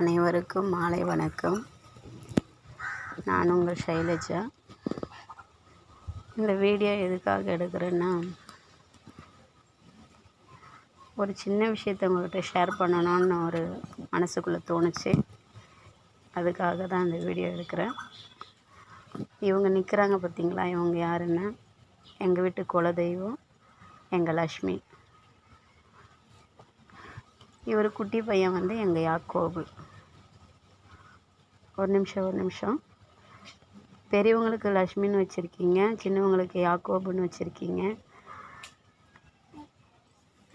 அனைவருக்கும் மாலை வணக்கம். நான் உங்கள் ஷைலஜா. இந்த வீடியோ எதுக்காக எடுக்கிறேன்னா ஒரு சின்ன விஷயத்த உங்கள்கிட்ட ஷேர் பண்ணணும்னு ஒரு மனசுக்குள்ளே தோணுச்சு. அதுக்காக தான் இந்த வீடியோ எடுக்கிறேன். இவங்க நிற்கிறாங்க பார்த்தீங்களா இவங்க யாருன்னா எங்கள் வீட்டு குலதெய்வம் எங்கள் லக்ஷ்மி. இவர் குட்டி பையன் வந்து எங்கள் யாக்கோபு. ஒரு நிமிஷம் ஒரு நிமிஷம். பெரியவங்களுக்கு லக்ஷ்மின்னு வச்சுருக்கீங்க சின்னவங்களுக்கு யாக்கோபுன்னு வச்சுருக்கீங்க.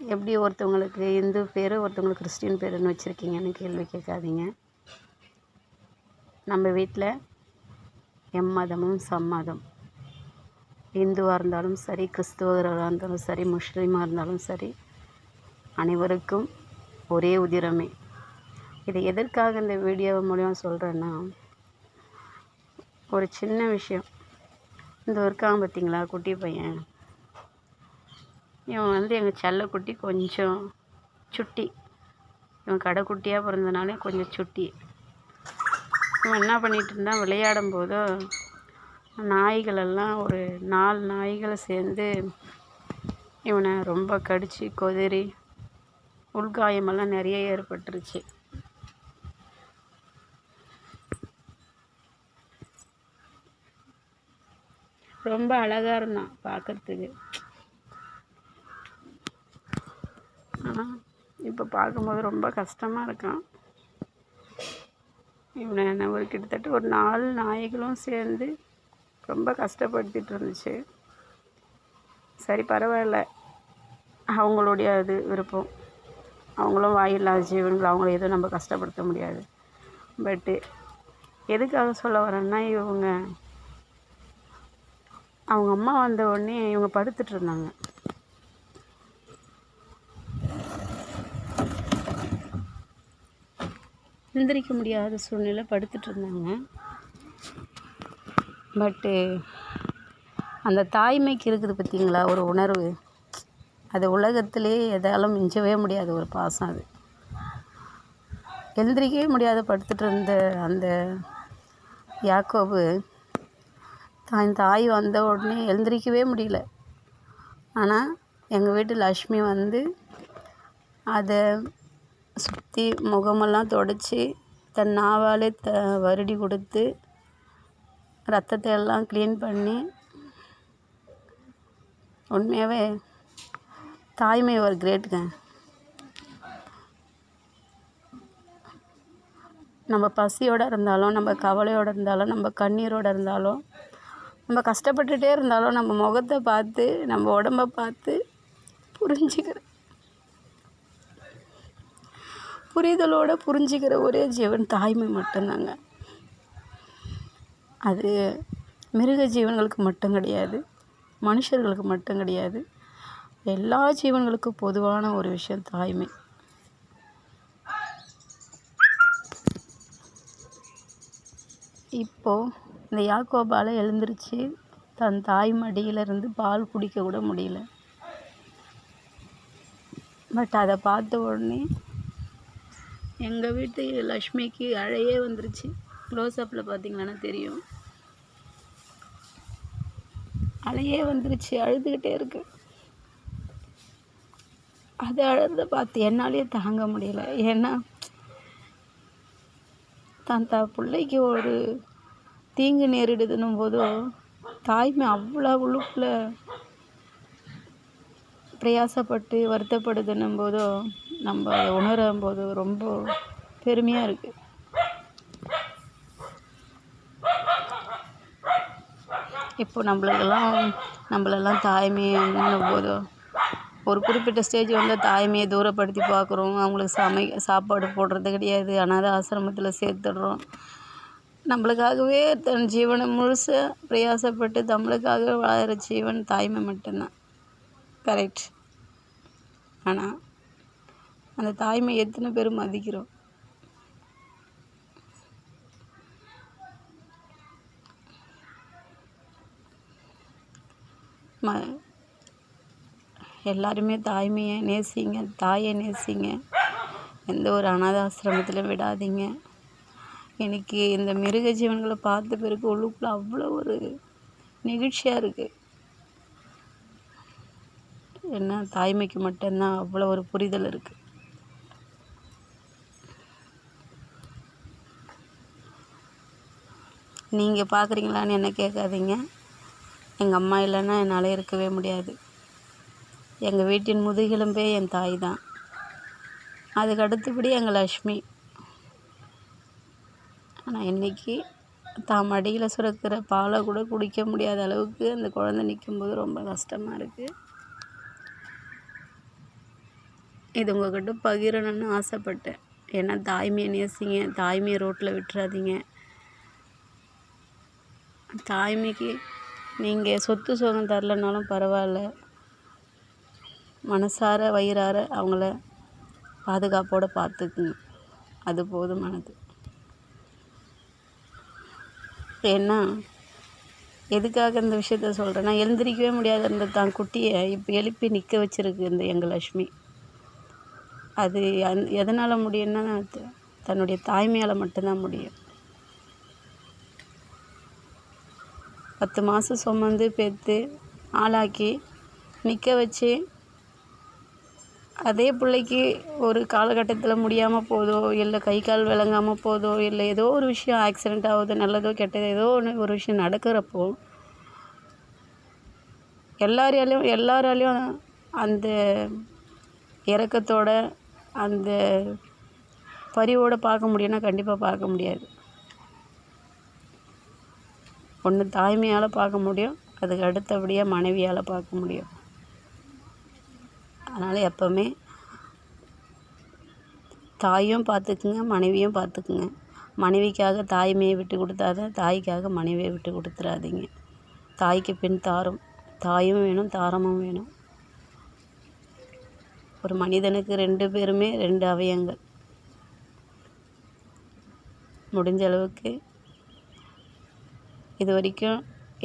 எப்படி ஒருத்தவங்களுக்கு இந்து பேர் ஒருத்தவங்களுக்கு கிறிஸ்டின் பேருன்னு வச்சுருக்கீங்கன்னு கேள்வி கேட்காதீங்க. நம்ம வீட்டில் எம்மதமும் சம்மதம் இந்துவாக இருந்தாலும் சரி கிறிஸ்துவராக இருந்தாலும் சரி முஸ்லீமாக இருந்தாலும் சரி அனைவருக்கும் ஒரே உதிரமே. இதை எதற்காக இந்த வீடியோ மூலியம் சொல்கிறேன்னா ஒரு சின்ன விஷயம். இந்த இருக்கான் பார்த்தீங்களா குட்டி பையன். இவன் வந்து எங்கள் செல்லக்குட்டி கொஞ்சம் சுட்டி. இவன் கடைக்குட்டியாக பிறந்தனாலே கொஞ்சம் சுட்டி. இவன் என்ன பண்ணிகிட்டு இருந்தான் விளையாடும் போதோ நாய்களெல்லாம் ஒரு நாலு நாய்களை சேர்ந்து இவனை ரொம்ப கடித்து கொதறி உள்காயமெல்லாம் நிறைய ஏற்பட்டுருச்சு. ரொம்ப அழகாக இருந்தான் பார்க்கறதுக்கு. ஆனால் இப்போ பார்க்கும்போது ரொம்ப கஷ்டமாக இருக்கான். இவனை என்ன ஒரு கிட்டத்தட்ட ஒரு நாலு நாய்களும் சேர்ந்து ரொம்ப கஷ்டப்படுத்திட்டு இருந்துச்சு. சரி பரவாயில்ல. அவங்களுடைய அது விருப்பம். அவங்களும் வாயில்லாத ஜீவன்கள் அவங்கள எதுவும் நம்ம கஷ்டப்படுத்த முடியாது. பட்டு எதுக்காக சொல்ல வரேன்னா இவங்க அவங்க அம்மா வந்த உடனே இவங்க படுத்துட்டு இருந்தாங்க. எந்திரிக்க முடியாத சூழ்நிலை படுத்துட்டு இருந்தாங்க. பட்டு அந்த தாய்மைக்கு இருக்குது பார்த்தீங்களா ஒரு உணர்வு. அது உலகத்திலே எதாலும் மிஞ்சவே முடியாத ஒரு பாசம் அது. எழுந்திரிக்கவே முடியாத படுத்துட்டு இருந்த அந்த யாக்கோபு தான் தாய் வந்த உடனே எழுந்திரிக்கவே முடியல. ஆனால் எங்கள் வீட்டு லக்ஷ்மி வந்து அதை சுற்றி முகமெல்லாம் தொடச்சி தன் நாவாலே த வருடி கொடுத்து ரத்தத்தை எல்லாம் க்ளீன் பண்ணி உண்மையாகவே தாய்மை ஒரு கிரேட்டுங்க. நம்ம பசியோடு இருந்தாலும் நம்ம கவலையோடு இருந்தாலும் நம்ம கண்ணீரோடு இருந்தாலும் நம்ம கஷ்டப்பட்டுட்டே இருந்தாலும் நம்ம முகத்தை பார்த்து நம்ம உடம்ப பார்த்து புரிஞ்சுக்கிற புரிதலோடு புரிஞ்சுக்கிற ஒரே ஜீவன் தாய்மை மட்டும்தாங்க. அது மிருக ஜீவன்களுக்கு மட்டும் கிடையாது மனுஷர்களுக்கு மட்டும் கிடையாது. எல்லா ஜீவன்களுக்கும் பொதுவான ஒரு விஷயம் தாய்மை. இப்போது இந்த யாக்கோபால் எழுந்திருச்சு தன் தாய் மடியிலிருந்து பால் குடிக்க கூட முடியல. பட் அதை பார்த்த உடனே எங்கள் வீட்டு லக்ஷ்மிக்கு அழையே வந்துருச்சு. க்ளோஸ்அப்பில் பார்த்தீங்கன்னா தெரியும். அழையே வந்துருச்சு அழுதுகிட்டே இருக்குது அது அழுறத பார்த்து என்னாலேயே தாங்க முடியல. ஏன்னா தான் த பிள்ளைக்கு ஒரு தீங்கு நேரிடுதுன்னும் போதோ தாய்மை அவ்வளோ உள்ளுக்குள்ள பிரயாசப்பட்டு வருத்தப்படுதுன்னும் போதோ நம்ம அதை உணரும் போது ரொம்ப பெருமையாக இருக்குது இப்போ நம்மளுக்கெல்லாம் நம்மளெல்லாம் தாய்மைன்னும் போதோ ஒரு குறிப்பிட்ட ஸ்டேஜ் வந்து தாய்மையை தூரப்படுத்தி பார்க்குறோம். அவங்களுக்கு சமை சாப்பாடு போடுறது கிடையாது. அனாதை ஆசிரமத்தில் சேர்த்துடுறோம். நம்மளுக்காகவே தன் ஜீவனை முழுசாக பிரயாசப்பட்டு நம்மளுக்காகவே வாழற ஜீவன் தாய்மை மட்டும்தான். கரெக்ட் ஆனால் அந்த தாய்மை எத்தனை பேர் மதிக்கிறோம்? ம எல்லாருமே தாய்மையை நேசிங்க தாயை நேசிங்க. எந்த ஒரு அனாதாசிரமத்திலும் விடாதீங்க. எனக்கு இந்த மிருக ஜீவன்களை பார்த்த பிறகு உள்ளுக்குள்ள அவ்வளோ ஒரு நெகிழ்ச்சியாக இருக்குது என்ன தாய்மைக்கு மட்டும்தான் அவ்வளோ ஒரு புரிதல் இருக்குது நீங்கள் பார்க்குறீங்களான்னு என்ன கேட்காதீங்க. எங்கள் அம்மா இல்லைன்னா என்னால் இருக்கவே முடியாது. எங்கள் வீட்டின் முதுகெலும்பே என் தாய் தான் அதுக்கு அடுத்தபடி எங்கள் லக்ஷ்மி. ஆனால் இன்றைக்கி தான் மடியில் சுரக்கிற பாலை கூட குடிக்க முடியாத அளவுக்கு அந்த குழந்தை நிற்கும்போது ரொம்ப கஷ்டமாக இருக்குது இது உங்கள்கிட்ட பகிரணும்னு ஆசைப்பட்டேன். ஏன்னா தாய்மையை நேசிங்க. தாய்மையை ரோட்டில் விட்டுறாதீங்க. தாய்மைக்கு நீங்கள் சொத்து சுகம் தரலனாலும் பரவாயில்ல. மனசார வயிறார அவங்கள பாதுகாப்போடு பார்த்துக்குங்க. அது போதுமானது ஏன்னா எதுக்காக இந்த விஷயத்த சொல்கிறேன்னா எழுந்திரிக்கவே முடியாத இருந்த தான் குட்டியை இப்போ எழுப்பி நிற்க வச்சுருக்கு இந்த எங்கள் லக்ஷ்மி அது அந் எதனால் முடியும்னா தன்னுடைய தாய்மையால் மட்டும்தான் முடியும். பத்து மாதம் சுமந்து பெற்று ஆளாக்கி நிற்க வச்சு அதே பிள்ளைக்கு ஒரு காலகட்டத்தில் முடியாமல் போதோ இல்லை கை கால் விளங்காமல் போதோ இல்லை ஏதோ ஒரு விஷயம் ஆக்சிடெண்ட் ஆகுது நல்லதோ கெட்டதோ ஏதோ ஒன்று ஒரு விஷயம் நடக்கிறப்போ எல்லாராலையும் எல்லாராலையும் அந்த இறக்கத்தோட அந்த பரிவோடு பார்க்க முடியும்னா கண்டிப்பாக பார்க்க முடியாது. ஒன்று தாய்மையால் பார்க்க முடியும் அதுக்கு அடுத்தபடியாக மனைவியால் பார்க்க முடியும். அதனால் எப்போவுமே தாயும் பார்த்துக்குங்க மனைவியும் பார்த்துக்குங்க. மனைவிக்காக தாய்மையை விட்டு கொடுத்தாத தாய்க்காக மனைவியை விட்டு கொடுத்துறாதீங்க. தாய்க்கு பின் தாரம். தாயும் வேணும் தாரமும் வேணும். ஒரு மனிதனுக்கு ரெண்டு பேருமே ரெண்டு அவயங்கள். முடிஞ்ச அளவுக்கு இது வரைக்கும்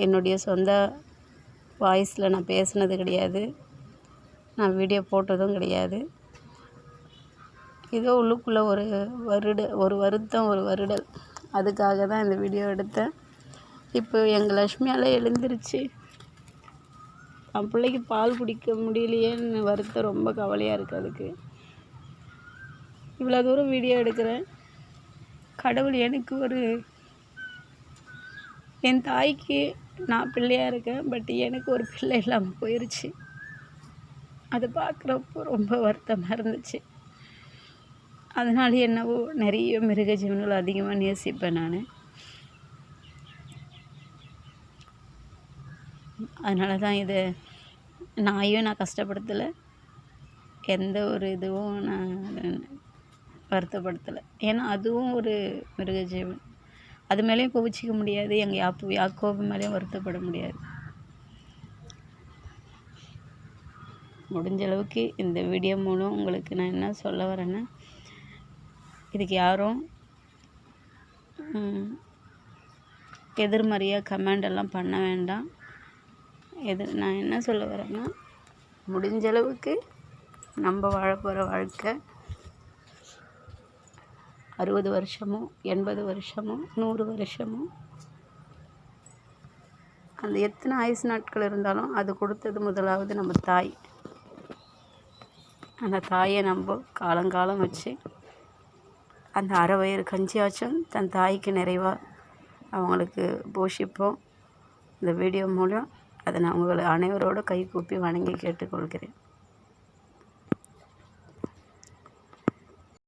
என்னுடைய சொந்த வாய்ஸில் நான் பேசினது கிடையாது. நான் வீடியோ போட்டதும் கிடையாது. ஏதோ உள்ளுக்குள்ளே ஒரு வருட ஒரு வருத்தம் ஒரு வருடல். அதுக்காக தான் இந்த வீடியோ எடுத்தேன். இப்போ எங்கள் லக்ஷ்மியால் எழுந்திருச்சு. என் பிள்ளைக்கு பால் குடிக்க முடியலையேன்னு வருத்தம் ரொம்ப கவலையாக இருக்குது அதுக்கு. இவ்வளோ தூரம் வீடியோ எடுக்கிறேன். கடவுள் எனக்கு ஒரு என் தாய்க்கு நான் பிள்ளையாக இருக்கேன் பட் எனக்கு ஒரு பிள்ளை இல்லாமல் போயிடுச்சு அதை பார்க்குறப்போ ரொம்ப வருத்தமாக இருந்துச்சு. அதனால என்னவோ நிறைய மிருக ஜீவன்கள் அதிகமாக நேசிப்பேன் நான். அதனால தான் இதை நாயும் நான் கஷ்டப்படுத்தலை. எந்த ஒரு இதுவும் நான் வருத்தப்படுத்தலை. ஏன்னா அதுவும் ஒரு மிருக ஜீவன். அது மேலேயும் கோபிச்சிக்க முடியாது. எங்கள் யாப்பு யாக்கோபு மேலேயும் வருத்தப்பட முடியாது. முடிஞ்ச அளவுக்கு இந்த வீடியோ மூலம் உங்களுக்கு நான் என்ன சொல்ல வரேன்னா இதுக்கு யாரும் எதிர்மறையாக கமெண்ட் எல்லாம் பண்ண வேண்டாம். எது நான் என்ன சொல்ல வரேன்னா முடிஞ்ச அளவுக்கு நம்ம வாழ போகிற வாழ்க்கை அறுபது வருஷமோ எண்பது வருஷமோ நூறு வருஷமோ அந்த எத்தனை ஆயுசு நாட்கள் இருந்தாலும் அது கொடுத்தது முதலாவது நம்ம தாய். அந்த தாயை நம்ம காலங்காலம் வச்சு அந்த அரை வயிறு கஞ்சியாச்சும் தன் தாய்க்கு நிறைவாக அவங்களுக்கு போஷிப்போம். இந்த வீடியோ மூலம் அதை நான் உங்களை அனைவரோட கைகூப்பி வணங்கி கேட்டுக்கொள்கிறேன்.